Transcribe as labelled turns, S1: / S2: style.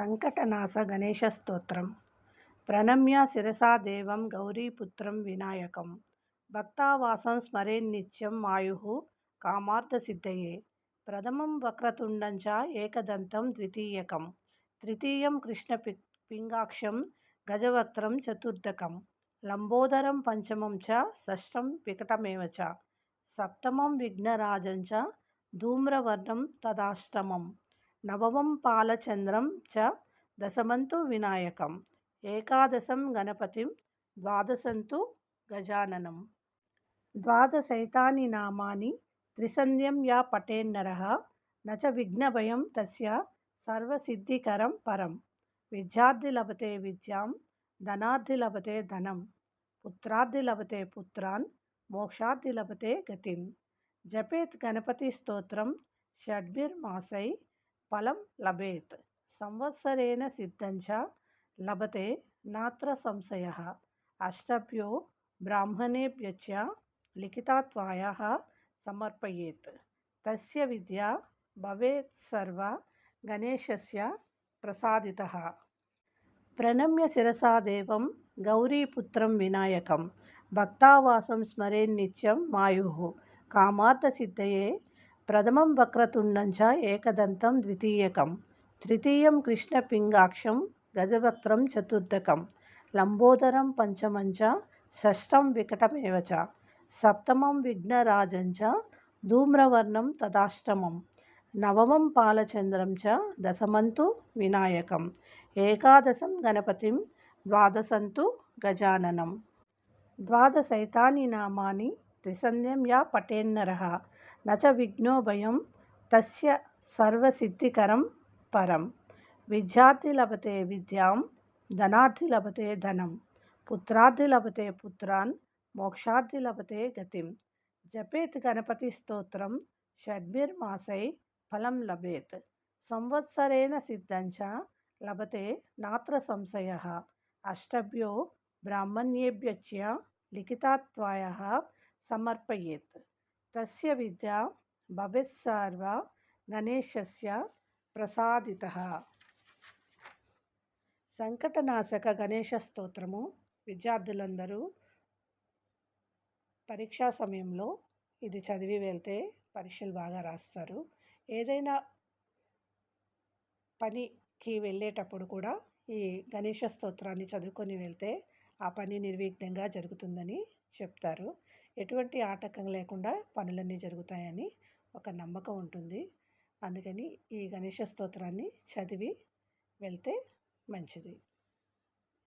S1: సంకటనాశ గణేశ స్తోత్రం. ప్రణమ్య శిరసా దేవం గౌరీపుత్రం వినాయకం. భక్తావాసం స్మరేన్నిత్యం ఆయు కామార్థసిద్ధయే ప్రథమం వక్రతుండంచ ఏకదంతం ద్వితీయకం. తృతీయం కృష్ణ పింగాక్షం గజవక్త్రం చతుర్థకం లంబోదరం పంచమం చ షష్టం వికటమేవ చ. సప్తమం విఘ్నరాజం చ ధూమ్రవర్ణం తదాష్టమం. నవమం పాలచంద్రం చ దశమంతు వినాయకం ఏకాదశం గణపతిం ద్వాదశంతు గజాననం. ద్వాదశైతాని నామాని త్రిసంధ్యం యా పటేన్నర నచ విఘ్నభయం తస్య సర్వసిద్ధికరం పరం. విద్యార్థి లభతే విద్యాం ధనార్థి లభతే ధనం. పుత్రార్థి లభతే పుత్రాన్ మోక్షార్థి లభతే గతిం. జపేత్ గణపతి స్తోత్రం షడ్భిర్మాసై ఫలం లభేత్ సంవత్సరేణ సిద్ధంచ లభతే నాత్ర సంశయ అష్టభ్యో బ్రాహ్మణేభ్యచ లిఖితాత్వాయ సమర్పయేత్ తస్య విద్య భవేత్ సర్వ గణేశస్య ప్రసాదిత ప్రణమ్య శిరసాదేవం గౌరీపుత్రం వినాయకం భక్తావాసం స్మరేన్నిత్యం మాయు కామార్థసిద్ధయే ప్రథమం వక్రతుండంచ ఏకదంతం ద్వితీయకం. తృతీయం కృష్ణపింగాక్షం గజవక్త్రం చతుర్థకం లంబోదరం పంచమంచ షష్టం వికటమేవచ. సప్తమం విఘ్నరాజంచ ధూమ్రవర్ణం తదాష్టమం. నవమం పాలచంద్రం చ దశమంతు వినాయకం. ఏకాదశం గణపతిం ద్వాదశంతు గజాననం. ద్వాదశైతాని నామాని త్రిసంధ్యం యా పఠేన్నరః నచ విఘ్నోభయం తస్య సర్వసిద్ధికరం పరం. విద్యార్థి లభతే విద్యాం ధనార్థి లభతే ధనం పుత్రార్థి లభతే పుత్రాన్ మోక్షార్థి లభతే గతిం. జపేత్ గణపతి స్తోత్రం షడ్మిర్మాసై ఫలం లభేత్. సంవత్సరేణ సిద్ధంచ లభతే నాత్ర సంశయ. అష్టభ్యో బ్రాహ్మణ్యేభ్యశ్చ లిఖితాత్వాయ సమర్పయేత్. తస్య విద్య భవేత్సర్వ గణేశస్య ప్రసాదిత. సంకటనాశక గణేశ స్తోత్రము విద్యార్థులందరూ పరీక్షా సమయంలో ఇది చదివి వెళ్తే పరీక్షలు బాగా రాస్తారు. ఏదైనా పనికి వెళ్ళేటప్పుడు కూడా ఈ గణేష స్తోత్రాన్ని చదువుకొని వెళ్తే ఆ పని నిర్విఘ్నంగా జరుగుతుందని చెప్తారు. ఎటువంటి ఆటంకం లేకుండా పనులన్నీ జరుగుతాయని ఒక నమ్మకం ఉంటుంది. అందుకని ఈ గణేష స్తోత్రాన్ని చదివి వెళ్తే మంచిది.